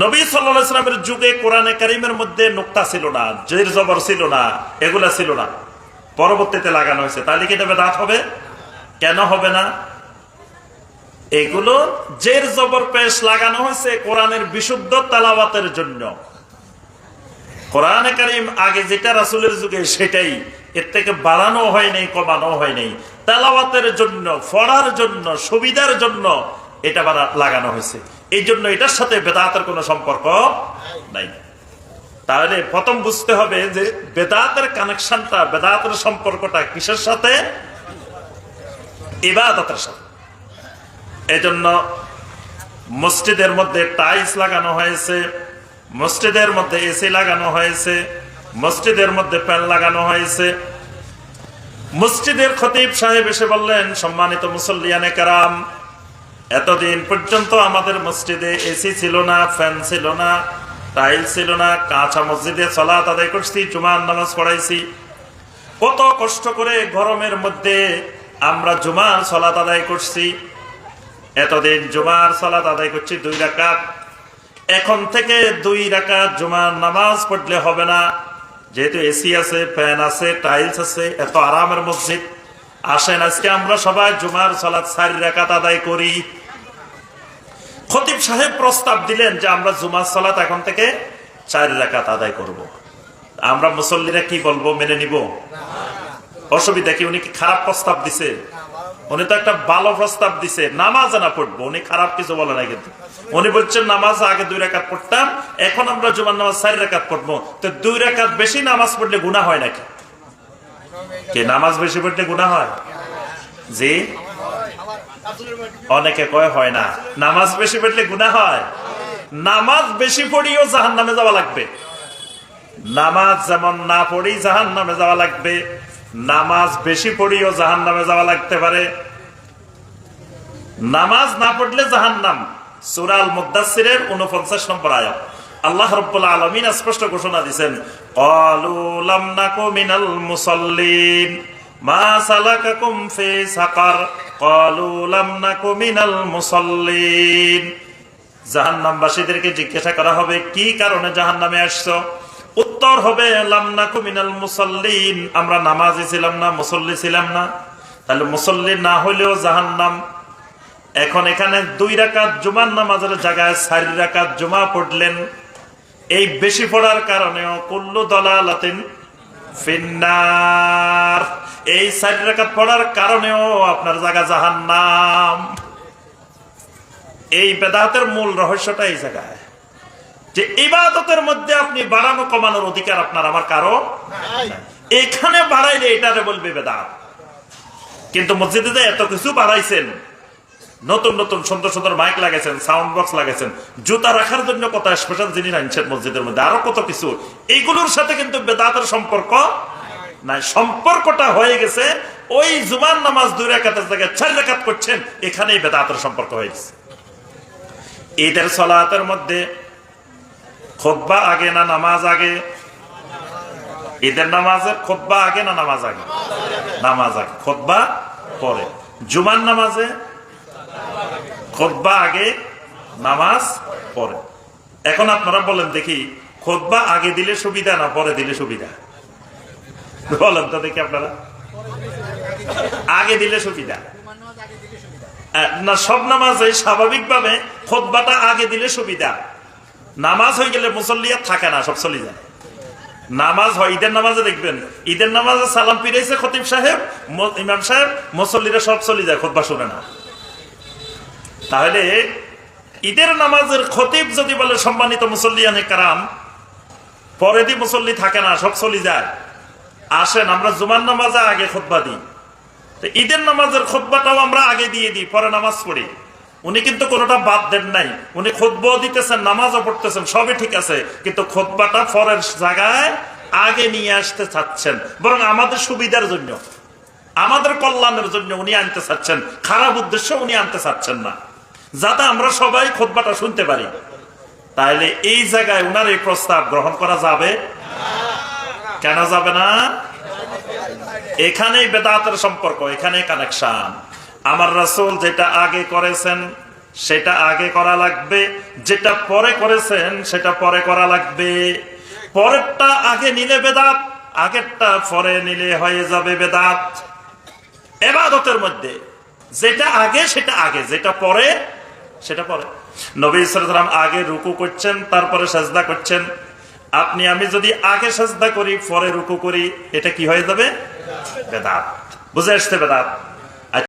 নবী সাল্লামের যুগে কোরআনে কারিমের মধ্যে নোক্তা ছিল না, জের জবর ছিল না, এগুলা ছিল না। পরবর্তীতে লাগানো হয়েছে। তাহলে কি এটা বেদাত হবে? কেন হবে না? এগুলো জের জবর পেশ লাগানো হয়েছে কোরআনের বিশুদ্ধ তালাবাতের জন্য। কোরআনে কারিম আগে যেটা রাসুলের যুগে সেটাই। এর থেকে বাড়ানো হয় নাই কমানো হয় নাই। তালাবাতের জন্য ফড়ার জন্য, সুবিধার জন্য এটা লাগানো হয়েছে। এই জন্য এটার সাথে বেদাতের কোনো সম্পর্ক নাই। তাহলে প্রথম বুঝতে হবে যে বেদাতের কানেকশনটা, বেদাতের সম্পর্কটা কিসের সাথে? ইবাদতের সাথে। এজন্য মসজিদের মধ্যে টাইলস লাগানো হয়েছে, মসজিদের মধ্যে এসি লাগানো হয়েছে, মসজিদের মধ্যে ফ্যান লাগানো হয়েছে। মসজিদের খতিব সাহেব এসে বললেন, সম্মানিত মুসল্লিয়ানে কারাম এতদিন পর্যন্ত আমাদের মসজিদে এসি ছিল না, ফ্যান ছিল না, টাইল ছিল না, কাঁচা মসজিদে চলাত আদায় করছি, জুমার নামাজ পড়াইছি। কত কষ্ট করে গরমের মধ্যে আমরা জুমার সলাত আদায় করছি। এতদিন জুমার সালাত আদায় করছি দুই রাকাত। এখন থেকে দুই রাকাত জুমার নামাজ পড়লে হবে না। যেহেতু এসি আছে, ফ্যান আছে, টাইলস আছে, এত আরামের মসজিদ। আসেন, আজকে আমরা সবাই জুমার সালাত চারি রাকাত আদায় করি। খতিব সাহেব প্রস্তাব দিলেন যে আমরা জুমার সালাত এখন থেকে চারি রাকাত আদায় করব। আমরা মুসল্লিরা কি বলব মেনে নিব? অসুবিধা কি? উনি কি খারাপ প্রস্তাব দিছে? উনি তো একটা ভালো প্রস্তাব দিছে। নামাজ না পড়ব। উনি খারাপ কিছু বলে না কিন্তু। উনি বলছেন, নামাজ আগে দুই রেখাত পড়তাম, এখন আমরা জুমার নামাজ চারি রেখাত পড়ব। তো দুই রেখাত বেশি নামাজ পড়লে গুণা হয় নাকি? কে, নামাজ বেশি পড়লে গুণা হয়? জি? অনেকে কয় হয় না। নামাজ বেশি পড়লে গুণা হয়। নামাজ বেশি পড়িও জাহান নামে যাওয়া লাগবে। নামাজ যেমন না পড়ি জাহান নামে যাওয়া লাগবে। নামাজ বেশি পড়িও জাহান নামে যাওয়া লাগতে পারে। নামাজ না পড়লে জাহান নাম সুরাল মুদাসিরের উনপঞ্চাশ নম্বর আয়াত। আল্লাহ রব্বুল আলমিন স্পষ্ট ঘোষণা দিচ্ছেন কলুলাম নাকু মিনাল মুসল্লিন মা সালাকাকুম ফি সাকার। জাহান্নামবাসীদেরকে জিজ্ঞাসা করা হবে, কি কারণে জাহান্নামে আসছো? উত্তর হবে লামনাকু মিনাল মুসল্লিন। আমরা নামাজি ছিলাম না, মুসল্লি ছিলাম না। তাহলে মুসল্লি না হইলেও জাহান্নাম। এখন এখানে দুই রাকাত জুমার নামাজের জায়গায় চারি রাকাত জুমা পড়লেন। এই বেশি পড়ার কারণেও কুল্লু দলালাতিন ফিন্নার। এই সাইড রাকাত পড়ার কারণেও আপনার জায়গা জাহান নাম এই বেদাতের মূল রহস্যটা এই জায়গায়। যে ইবাদতের মধ্যে আপনি বাড়ানো কমানোর অধিকার আপনার আমার কারও এখানে বাড়াইলে এটারে বলবে বেদাত। কিন্তু মসজিদে এত কিছু বাড়াইছেন নতুন নতুন সুন্দর সুন্দর মাইক লাগাইছেন সাউন্ড বক্স লাগাইছেন জুতা রাখার জন্য কত স্পেশাল জিনিস আনছেন মসজিদের মধ্যে আরও কত কিছু। এইগুলোর সাথে কিন্তু বেদাতের সম্পর্ক নাই, সম্পর্কটা হয়ে গেছে, ওই জুমান নামাজ দুই রেখাতের জায়গায় চার রেখাত করছেন এখানেই বেদাতের সম্পর্ক হয়ে গেছে। ঈদের সলাতের মধ্যে খোদ্া আগে না নামাজ আগে? ঈদের নামাজের খোদ্া আগে না নামাজ আগে? নামাজ আগে খোদ্া পরে। জুমার নামাজে খোদ্া আগে, নামাজ পরে। এখন আপনারা বলেন দেখি খোদ্া আগে দিলে সুবিধা না পরে দিলে সুবিধা? বলেন তো দেখি আপনারা। আগে দিলে সুবিধা। না, সব নামাজে স্বাভাবিকভাবে খোদ্বাটা আগে দিলে সুবিধা। নামাজ হয়ে গেলে মুসল্লিয়া থাকে না, সব চলে যায়। নামাজ হয়, ঈদের নামাজে দেখবেন, ঈদের নামাজে সালাম ফিরেছে খতিব সাহেব ইমাম সাহেব, মুসল্লিরা সব চলে যায়, খোদবা শুনে না। তাহলে ঈদের নামাজের খতিব যদি বলে, সম্মানিত মুসল্লিয়ানে কারাম, পরে দি মুসল্লি থাকে না, সব চলে যায়। আসেন, আমরা জুমার নামাজে আগে খোদবা দিই। ঈদের নামাজের খোদবাটাও আমরা আগে দিয়ে দিই, পরে নামাজ পড়ি। উনি কিন্তু কোনোটা বাদ দেন নাই। উনি খোদবাও দিতেছেন, নামাজও পড়তেছেন, সবই ঠিক আছে। কিন্তু খোদবাটা পরের জায়গায় আগে নিয়ে আসতে চাচ্ছেন। বরং আমাদের সুবিধার জন্য, আমাদের কল্যাণের জন্য উনি আনতে চাচ্ছেন। খারাপ উদ্দেশ্য উনি আনতে চাচ্ছেন না। যাতে আমরা সবাই খোদবাটা শুনতে পারি। তাহলে এই জায়গায় উনার এই প্রস্তাব গ্রহণ করা যাবে? কেন যাবে না? এখানেই বেদাতের সম্পর্ক এখানে কানেকশন আমার রাসুল যেটা আগে করেছেন, সেটা আগে করা লাগবে। যেটা পরে করেছেন, সেটা পরে করা লাগবে। পরেরটা আগে নিলে বেদাত, আগেরটা পরে নিলে হয়ে যাবে বেদাত। এবাদতের মধ্যে, যেটা আগে, সেটা আগে। যেটা পরে, সেটা পরে। নবী সালাম আগে রুকু করছেন, তারপরে সাজদা করছেন। আপনি, আমি যদি আগে সাজদা করি, পরে রুকু করি, এটা কি হয়ে যাবে? বেদাত। বুঝে আসছে বেদাত?